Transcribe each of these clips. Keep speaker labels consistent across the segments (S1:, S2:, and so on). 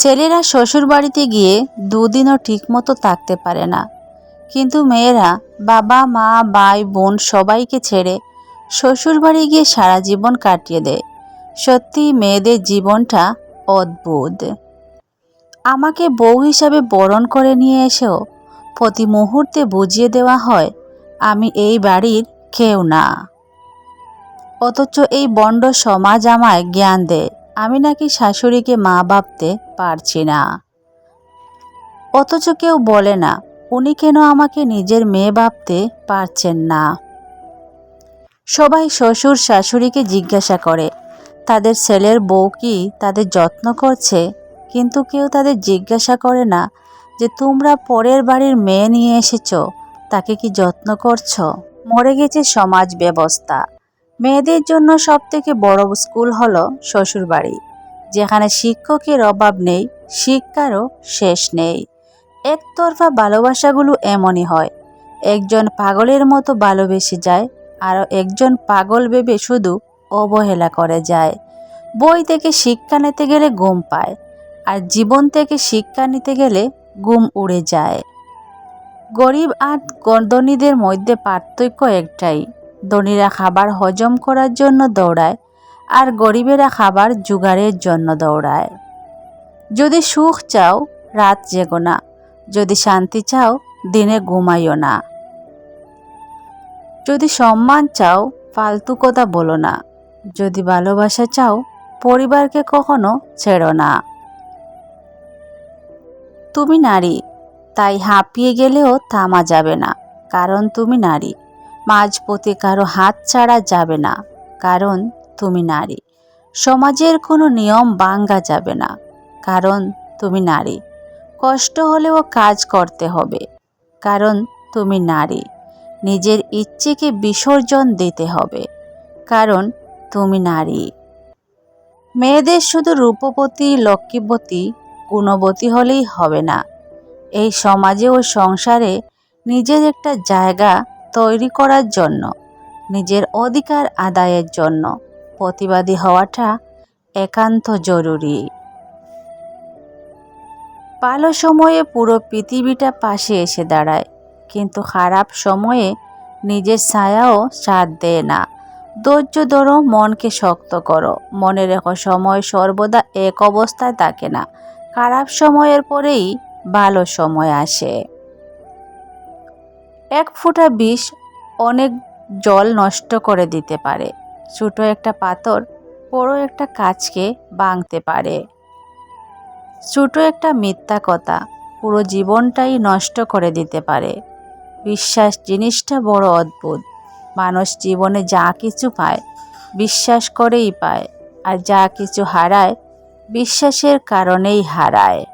S1: ছেলেরা শ্বশুর বাড়িতে গিয়ে দুদিনও ঠিকমতো থাকতে পারে না। কিন্তু মেয়েরা বাবা, মা, ভাই, বোন সবাইকে ছেড়ে শ্বশুর বাড়ি গিয়ে সারা জীবন কাটিয়ে দেয়। সত্যি মেয়েদের জীবনটা অদ্ভুত। আমাকে বউ হিসাবে বরণ করে নিয়ে এসেও প্রতি মুহূর্তে বুঝিয়ে দেওয়া হয়, আমি এই বাড়ির কেউ না। অথচ এই বন্ড সমাজ আমায় জ্ঞান দেয়। আমি নাকি শাশুড়িকে মা ভাবতে পারছি না। অথচ কেউ বলে না, উনি কেন আমাকে নিজের মেয়ে ভাবতে পারছেন না। সবাই শ্বশুর শাশুড়িকে জিজ্ঞাসা করে, তাদের ছেলের বউ কি তাদের যত্ন করছে? কিন্তু কেউ তাদের জিজ্ঞাসা করে না যে, তোমরা পরের বাড়ির মেয়ে নিয়ে এসেছ, তাকে কি যত্ন করছ? মরে গেছে সমাজ ব্যবস্থা। মেয়েদের জন্য সবথেকে বড় স্কুল হল শ্বশুরবাড়ি, যেখানে শিক্ষকের অভাব নেই, শিক্ষারও শেষ নেই। একতরফা ভালোবাসাগুলো এমনই হয়, একজন পাগলের মতো ভালোবেসে যায় আর একজন পাগল ভেবে শুধু অবহেলা করে যায়। বই থেকে শিক্ষা নিতে গেলে ঘুম পায়, আর জীবন থেকে শিক্ষা নিতে গেলে ঘুম উড়ে যায়। গরিব আর ধনীদের মধ্যে পার্থক্য একটাই ধনীরা খাবার হজম করার জন্য দৌড়ায় আর গরিবেরা খাবার জোগাড়ের জন্য দৌড়ায়। যদি সুখ চাও, রাত জেগো না। যদি শান্তি চাও, দিনে ঘুমাইও না। যদি সম্মান চাও, ফালতু কথা বলো না। যদি ভালোবাসা চাও, পরিবারকে কখনো ছেড়ো না। তুমি নারী, তাই হাঁপিয়ে গেলেও থামা যাবে না, কারণ তুমি নারী। মাঝপথে কারও হাত ছাড়া যাবে না, কারণ তুমি নারী। সমাজের কোনো নিয়ম ভাঙ্গা যাবে না, কারণ তুমি নারী। কষ্ট হলেও কাজ করতে হবে, কারণ তুমি নারী। নিজের ইচ্ছেকে বিসর্জন দিতে হবে, কারণ তুমি নারী। মেয়েদের শুধু রূপবতী, লক্ষ্মীবতী, গুণবতী হলেই হবে না। এই সমাজে ও সংসারে নিজের একটা জায়গা তৈরি করার জন্য, নিজের অধিকার আদায়ের জন্য প্রতিবাদী হওয়াটা একান্ত জরুরি। ভালো সময়ে পুরো পৃথিবীটা পাশে এসে দাঁড়ায়, কিন্তু খারাপ সময়ে নিজের ছায়াও সাথ দেয় না। ধৈর্য ধরো, মনকে শক্ত করো। মনে রেখো, সময় সর্বদা এক অবস্থায় থাকে না। খারাপ সময়ের পরেই ভালো সময় আসে। এক ফোঁটা বিষ অনেক জল নষ্ট করে দিতে পারে। ছোটো একটা পাথর বড় একটা কাজকে ভাঙতে পারে। ছোটো একটা মিথ্যা কথা পুরো জীবনটাই নষ্ট করে দিতে পারে। বিশ্বাস জিনিসটা বড় অদ্ভুত। মানুষ জীবনে যা কিছু পায়, বিশ্বাস করেই পায়, আর যা কিছু হারায়, বিশ্বাসের কারণেই হারায়।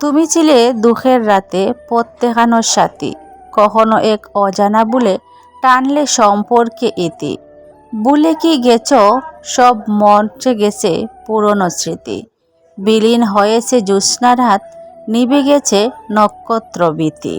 S1: তুমি ছিলে দুঃখের রাতে পথ দেখানোর সাথী। কখনো এক অজানা বলে টানলে সম্পর্কে এতে। বুলে কি গেছ, সব মঞ্চে গেছে পুরনো স্মৃতি। বিলীন হয়েছে জ্যোৎস্না হাত নিভে গেছে নক্ষত্র ভীতি